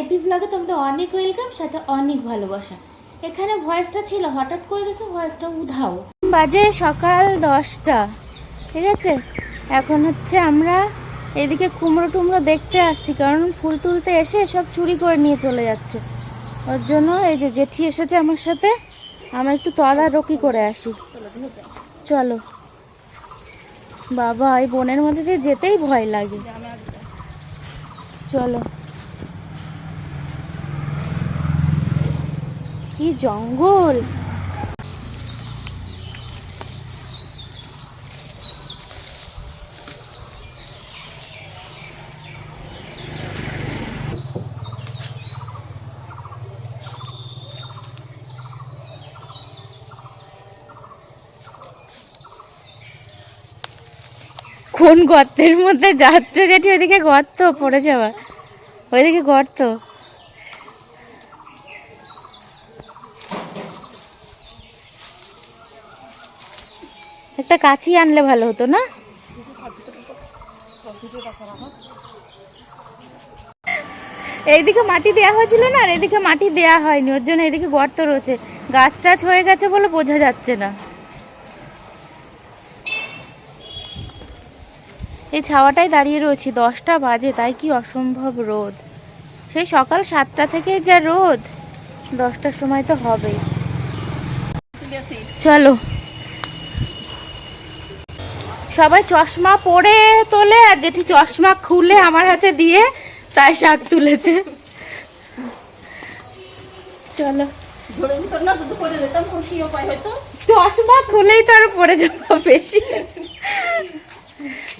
AP ভ্লগে তোমাদের অনেক welcome সাথে অনেক ভালোবাসা। এখানে ভয়েসটা ছিল, হঠাৎ করে দেখি ভয়েসটা উধাও। বাজে সকাল দশটা, ঠিক আছে? এখন হচ্ছে আমরা এদিকে কুমড়ো টুমড়ো দেখতে আসছি, কারণ ফুল তুলতে এসে সব চুরি করে নিয়ে চলে যাচ্ছে। ওর জন্য এই যে জেঠি এসেছে আমার সাথে, আমরা একটু তদারকি করে আসি। চলো। বাবা, এই বনের মধ্যে দিয়ে যেতেই ভয় লাগে। চলো। কি জঙ্গল? কোন গর্তের মধ্যে যাচ্ছে যেটি? ওইদিকে গর্ত পড়ে যাওয়া ওইদিকে গর্ত। একটা কাঁচি আনলে ভালো হতো, না? এইদিকে মাটি দেয়া হয়েছিল না, আর এদিকে মাটি দেয়া হয়নি, ওর জন্য এদিকে গর্ত রয়েছে। গাছ টাছ হয়ে গেছে বলে বোঝা যাচ্ছে না। এই ছাওয়াটাই দাঁড়িয়ে রয়েছি, দশটা বাজে, তাই কি অসম্ভব রোদ। সেই সকাল সাতটা থেকে যা রোদ, দশটার সময় তো হবেই। চলো। সবাই চশমা পরে তোলে আর যেটি চশমা খুলে আমার হাতে দিয়ে তাই শাক তুলেছে। চলো। চশমা খুলেই তো আর পরে যাব বেশি।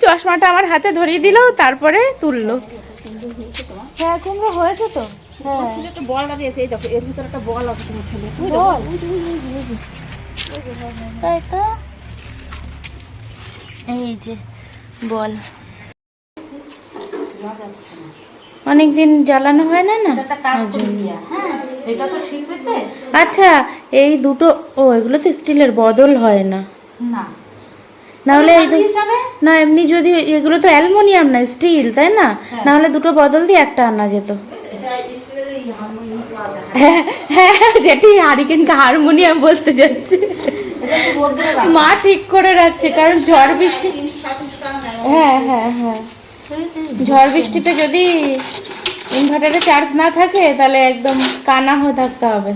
চশমাটা আমার হাতে ধরিয়ে দিল তারপরে তুললো। হ্যাঁ কুমড়ো হয়েছে তো? হ্যাঁ। ছেলে এই যে বল। অনেকদিন জ্বালানো হয় না না? হ্যাঁ আচ্ছা এই দুটো ও এগুলো তো স্টিলের বদল হয় না। নাহলে না এমনি যদি এগুলো তো অ্যালুমিনিয়াম না স্টিল তাই না? হ্যাঁ। নাহলে দুটো বদল দিয়ে একটা আনা যেত। হ্যাঁ হ্যাঁ যেটি হারিকেনকে হারমোনিয়াম বলতে যাচ্ছে। মা ঠিক করে রাখছে কারণ ঝড় বৃষ্টি হ্যাঁ হ্যাঁ হ্যাঁ। ঝড় বৃষ্টিতে যদি ইনভার্টারে চার্জ না থাকে তাহলে একদম কানা হয়ে থাকতে হবে।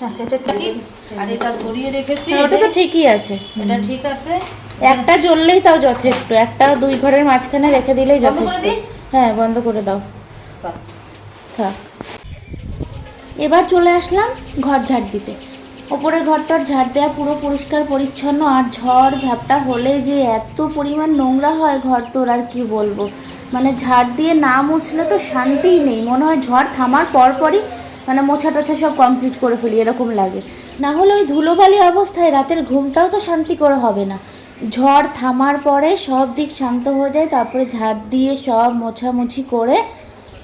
হ্যাঁ হ্যাঁ, ওটা তো ঠিকই আছে। এটা ঠিক আছে। একটা জ্বললেই তাও যথেষ্ট। একটা দুই ঘরের মাঝখানে রেখে দিলেই যথেষ্ট। হ্যাঁ বন্ধ করে দাও। থাক। এবার চলে আসলাম ঘর ঝাড় দিতে। ওপরে ঘরটার ঝাড় দেওয়া পুরো পরিষ্কার, পরিচ্ছন্ন আর ঝড় ঝাপটা হলে যে এত পরিমাণ নোংরা হয় ঘর তোর, আর কি বলব? মানে ঝাড় দিয়ে না মুছলে তো শান্তিই নেই। মনে হয় ঝড় থামার পরপরই মানে মোছা টোছা সব কমপ্লিট করে ফেলি, এরকম লাগে। না হলে ওই ধুলোবালি অবস্থায় রাতের ঘুমটাও তো শান্তি করে হবে না। ঝড় থামার পরে সব দিক শান্ত হয়ে যায়, তারপরে ঝাড় দিয়ে সব মোছামুছি করে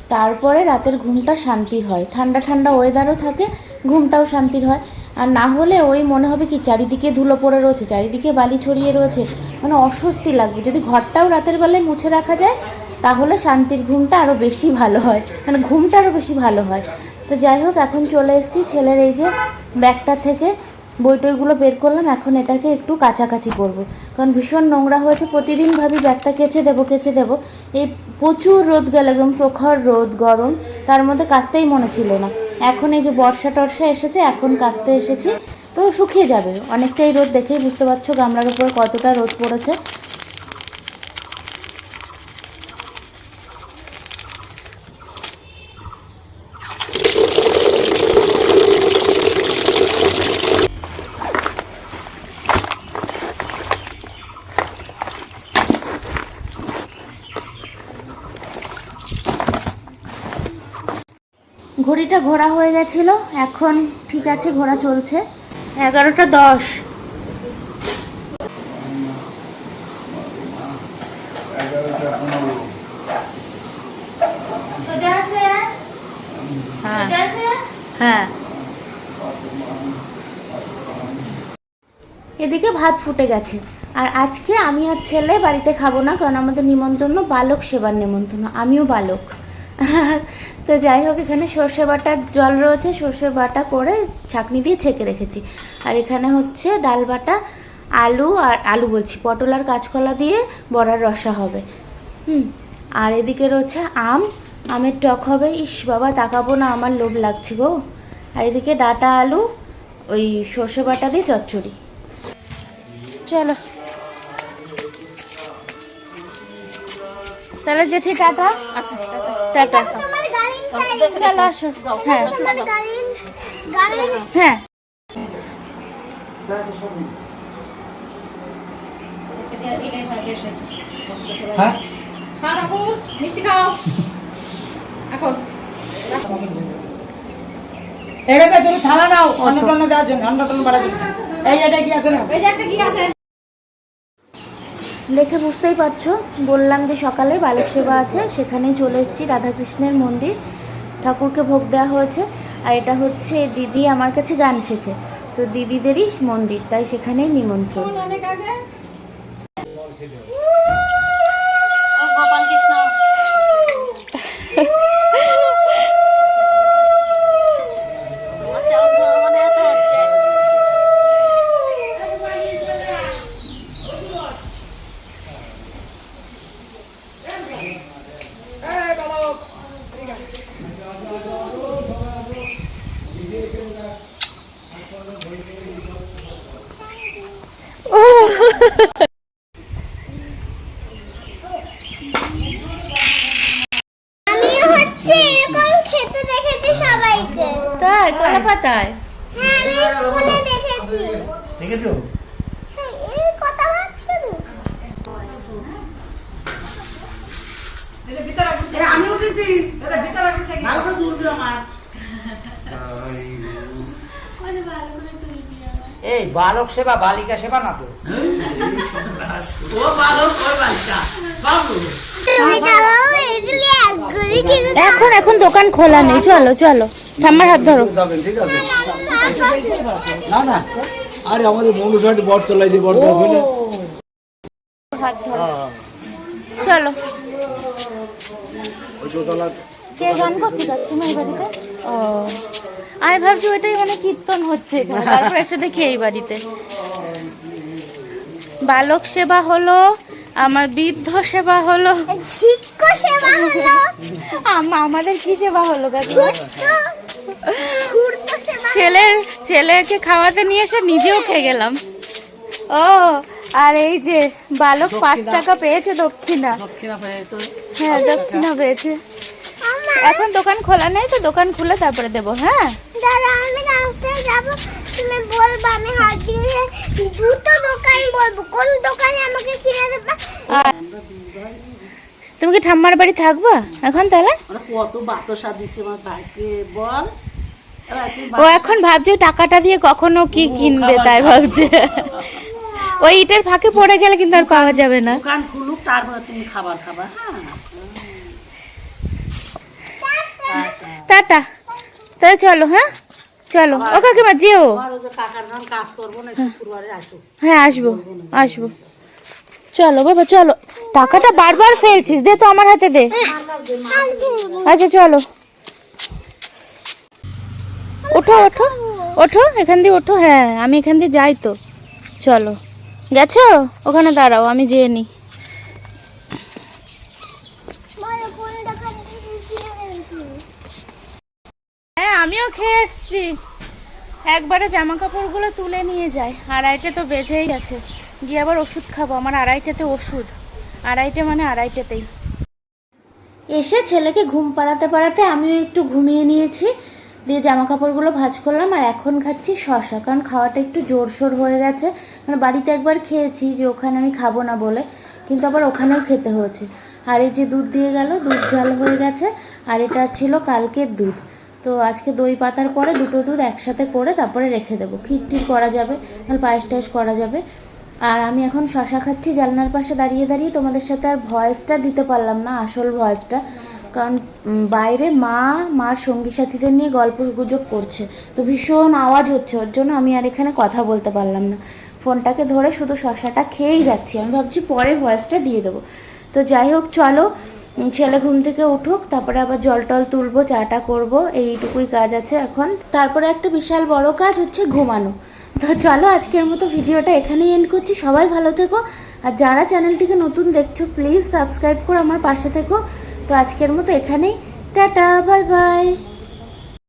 তারপরে রাতের ঘুমটা শান্তি হয়। ঠান্ডা ঠান্ডা ওয়েদারও থাকে, ঘুমটাও শান্তির হয়। আর না হলে ওই মনে হবে কি চারিদিকে ধুলো পড়ে রয়েছে, চারিদিকে বালি ছড়িয়ে রয়েছে। মানে অস্বস্তি লাগবে। যদি ঘরটাও রাতের বেলায় মুছে রাখা যায়, তাহলে শান্তির ঘুমটা আরও বেশি ভালো হয়। মানে ঘুমটা আরও বেশি ভালো হয়। তো যাই হোক, এখন চলে এসেছি ছেলের এই যে ব্যাগটা থেকে। বই টইগুলো বের করলাম, এখন এটাকে একটু কাছাকাছি করব। কারণ ভীষণ নোংরা হয়েছে, প্রতিদিন ভাবি ব্যাগটা কেচে দেবো কেচে দেবো। এই প্রচুর রোদ গেল, একদম প্রখর রোদ, গরম, তার মধ্যে কাচতেই মনে ছিল না। এখন এই যে বর্ষা টর্ষা এসেছে, এখন কাস্তে এসেছি, তো শুকিয়ে যাবে। অনেকটাই রোদ দেখেই বুঝতে পারছ গামলার উপর কতটা রোদ পড়েছে। ঘড়িটা ঘোরা হয়ে গেছিল। এখন ঠিক আছে ঘোরা চলছে। এগারোটা দশ। হ্যাঁ। হ্যাঁ। এদিকে ভাত ফুটে গেছে। আর আজকে আমি আর ছেলে বাড়িতে খাব না কারণ আমাদের নিমন্ত্রণ বালক সেবার নিমন্ত্রণ। আমিও বালক। তো যাই হোক এখানে সর্ষে বাটার জল রয়েছে সর্ষে বাটা করে ছাঁকনি দিয়ে ছেঁকে রেখেছি। আর এখানে হচ্ছে ডাল বাটা আলু আর আলু বলছি পটল আর কাঁচকলা দিয়ে বড়ার রসা হবে। হুম আর এদিকে রয়েছে আম আমের টক হবে। ইস বাবা তাকাবো না আমার লোভ লাগছে গো। আর এদিকে ডাটা আলু ওই সর্ষে বাটা দিয়ে চচ্চড়ি। চলো। তাহলে জেঠি টাটা। টাটা। চলো আসো হ্যাঁ? মিষ্টি খাও এখন তুমি থালা নাও দেওয়ার জন্য বাড়ার জন্য। এই এটা কি আছে না এই যে একটা কি আছে? দেখে বুঝতেই পারছ বললাম যে সকালে বালক সেবা আছে সেখানেই চলে এসেছি রাধাকৃষ্ণের মন্দির। ঠাকুরকে ভোগ দেওয়া হয়েছে। আর এটা হচ্ছে দিদি আমার কাছে গান শেখে। তো দিদিদেরই মন্দির তাই সেখানেই নিমন্ত্রণ। গোপাল কৃষ্ণ বাচ্চারা তো আমাদের এত হচ্ছে আমি হচ্ছে এরকম খেতে দেখেছি তাই কলা পাতায়? আমি ফোনে দেখেছি দেখেছ এই কথা বলছি এই বালক সেবা বালিকা সেবা না তো? এখন এখন দোকান খোলা নেই। চলো চলো। ঠাম্মার হাত ধরো। ঠিক আছে না না। আরে আমাদের মনুষাটি বটতলায় যে বটতলা ফেলে হাত ধরো। চলো। কে গান করছে কাকিমা এই বাড়িতে? ও। আমি ভাবছি ওইটাই মানে কীর্তন হচ্ছে তারপর এসে দেখি এই বাড়িতে। বালক সেবা হলো আমার বৃদ্ধ সেবা হলো। শিক্ষক সেবা হলো। আমাদের কি সেবা হলো সেবা ছেলের ছেলেকে খাওয়াতে নিয়ে এসে নিজেও খেয়ে গেলাম। ও আর এই যে বালক পাঁচ টাকা পেয়েছে দক্ষিণা। হ্যাঁ দক্ষিণা পেয়েছে। এখন দোকান খোলা নেই তো দোকান খুলে তারপরে দেবো হ্যাঁ? আমি রাস্তায় যাব। তুমি বলব আমি হাত দিয়ে দুটো দোকান বলব। কোন দোকানে আমাকে কিনে দেবে? তুমি কি ঠাম্মার বাড়ি থাকবা এখন তাহলে? কত বাতাসা দিছে আমার ভাইকে বল। ও এখন ভাবছে টাকাটা দিয়ে কখনো কি কিনবে তাই ভাবছে। ওই ইটের ফাঁকে পড়ে গেলে কিন্তু আর পাওয়া যাবে না। দোকান খুলুক তারপরে তুমি খাবার খাবা হ্যাঁ। টাটা। তাহলে চলো হ্যাঁ? চলো। ও কাকিমা যেও। যে কাকার ধান কাজ করব না শুক্রবারে আসো হ্যাঁ আসব আসব। চলো বাবা চলো। টাকাটা বারবার ফেলছিস দে তো আমার হাতে দে। আচ্ছা চলো। ওঠো ওঠো ওঠো, এখান দিয়ে ওঠো হ্যাঁ আমি এখান দিয়ে যাই তো। চলো। গেছো? ওখানে দাঁড়াও, আমি যেয়ে নি বলো কোন দোকানে কিনে দেবে হ্যাঁ আমিও খেয়ে এসছি। একবারে জামা কাপড়গুলো তুলে নিয়ে যাই। আড়াইটে তো বেজেই গেছে। গিয়ে আবার ওষুধ খাব। আমার আড়াইটেতে ওষুধ। আড়াইটে মানে আড়াইটেতেই। এসে ছেলেকে ঘুম পাড়াতে পাড়াতে আমিও একটু ঘুমিয়ে নিয়েছি। দিয়ে জামা কাপড়গুলো ভাজ করলাম আর এখন খাচ্ছি শশা কারণ খাওয়াটা একটু জোরসোর হয়ে গেছে। মানে বাড়িতে একবার খেয়েছি যে ওখানে আমি খাব না বলে, কিন্তু আবার ওখানেও খেতে হয়েছে। আর এই যে দুধ দিয়ে গেল, দুধ জল হয়ে গেছে। আর এটা ছিল কালকের দুধ। তো আজকে দই পাতার পরে দুটো দুধ একসাথে করে তারপরে রেখে দেবো। ক্ষীর টির করা যাবে নাহলে পায়েস টায়েস করা যাবে। আর আমি এখন শশা খাচ্ছি। জানলার পাশে দাঁড়িয়ে দাঁড়িয়ে তোমাদের সাথে আর ভয়েসটা দিতে পারলাম না, আসল ভয়েসটা। কারণ বাইরে মা, মার সঙ্গী সাথীদের নিয়ে গল্প গুজব করছে। তো ভীষণ আওয়াজ হচ্ছে, ওর জন্য আমি আর এখানে কথা বলতে পারলাম না। ফোনটাকে ধরে শুধু শশাটা খেয়েই যাচ্ছি। আমি ভাবছি পরে ভয়েসটা দিয়ে দেবো। তো যাই হোক, চলো ছেলে ঘুম থেকে উঠুক, তারপরে আবার জল টল তুলবো, চাটা করব, এইটুকুই কাজ আছে এখন। তারপরে একটা বিশাল বড় কাজ হচ্ছে ঘুমানো। তো চলো, আজকের মতো ভিডিওটা এখানেই এন্ড করছি। সবাই ভালো থেকো। আর যারা চ্যানেলটিকে নতুন দেখছ প্লিজ সাবস্ক্রাইব করে আমার পাশে থেকো। তো আজকের মতো এখানেই। Tata bye bye